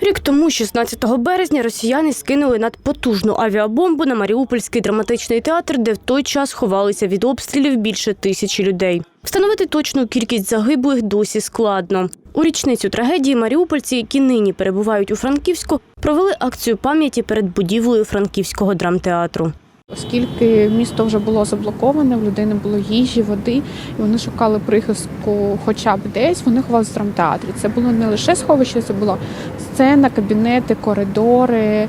Рік тому, 16 березня, росіяни скинули надпотужну авіабомбу на Маріупольський драматичний театр, де в той час ховалися від обстрілів більше тисячі людей. Встановити точну кількість загиблих досі складно. У річницю трагедії маріупольці, які нині перебувають у Франківську, провели акцію пам'яті перед будівлею Франківського драмтеатру. Оскільки місто вже було заблоковане, в людей не було їжі, води, і вони шукали прихистку хоча б десь, вони ховалися в драмтеатрі. Це було не лише сховище, це була сцена, кабінети, коридори. Е,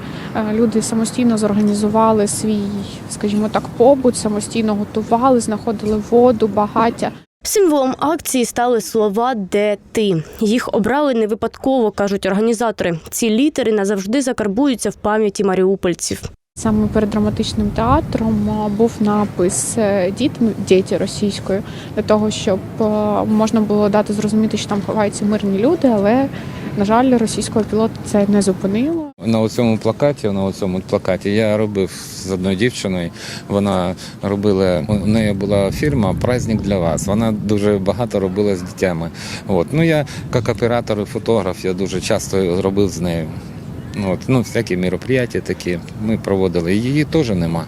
Люди самостійно зорганізували свій, скажімо так, побут, самостійно готували, знаходили воду, багаття. Символом акції стали слова Де ти. Їх обрали не випадково, кажуть організатори. Ці літери назавжди закарбуються в пам'яті маріупольців. Саме перед драматичним театром був напис е, діти, ну, російською, для того, щоб е, можна було дати зрозуміти, що там ховаються мирні люди, але на жаль, російського пілота це не зупинило. На цьому плакаті, на цьому плакаті я робив з одною дівчиною. Вона робила у неї була фірма Праздник для вас. Вона дуже багато робила з дітями. От ну я як оператор і фотограф, я дуже часто робив з нею. От, ну, всякі мероприятия такі ми проводили. Її теж нема.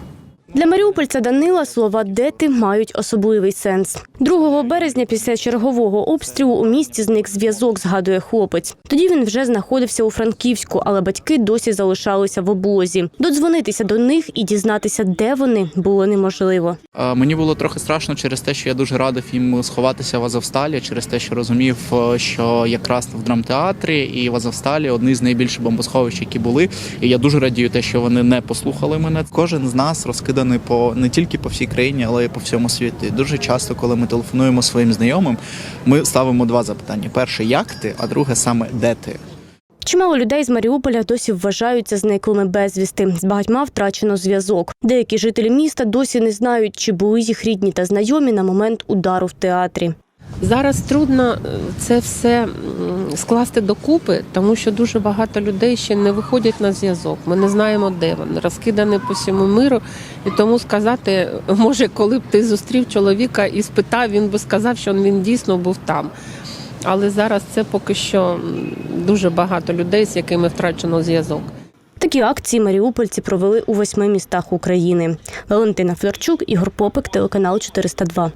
Для маріупольця Данила слова «де ти» мають особливий сенс. 2 березня після чергового обстрілу у місті зник зв'язок, згадує хлопець. Тоді він вже знаходився у Франківську, але батьки досі залишалися в облозі. Додзвонитися до них і дізнатися, де вони, було неможливо. Мені було трохи страшно через те, що я дуже радив їм сховатися в Азовсталі, через те, що розумів, е, що якраз в драмтеатрі і в Азовсталі одні з найбільших бомбосховищ, які були. І я дуже радію те, що вони не послухали мене. Кожен з нас розкиданий по не тільки по всій країні, але й по всьому світі. Дуже часто, коли ми телефонуємо своїм знайомим, ми ставимо два запитання: перше, як ти, а друге саме де ти. Чимало людей з Маріуполя досі вважаються зниклими безвісти. З багатьма втрачено зв'язок. Деякі жителі міста досі не знають, чи були їх рідні та знайомі на момент удару в театрі. Зараз трудно е, це все скласти докупи, тому що дуже багато людей ще не виходять на зв'язок. Ми не знаємо, де вони розкидані по всьому миру. І тому сказати, може, коли б ти зустрів чоловіка і спитав, він би сказав, що він дійсно був там. Але зараз це поки що дуже багато людей, з якими втрачено зв'язок. Такі акції маріупольці провели у восьми містах України. Валентина Флорчук, Ігор Попик, телеканал 402.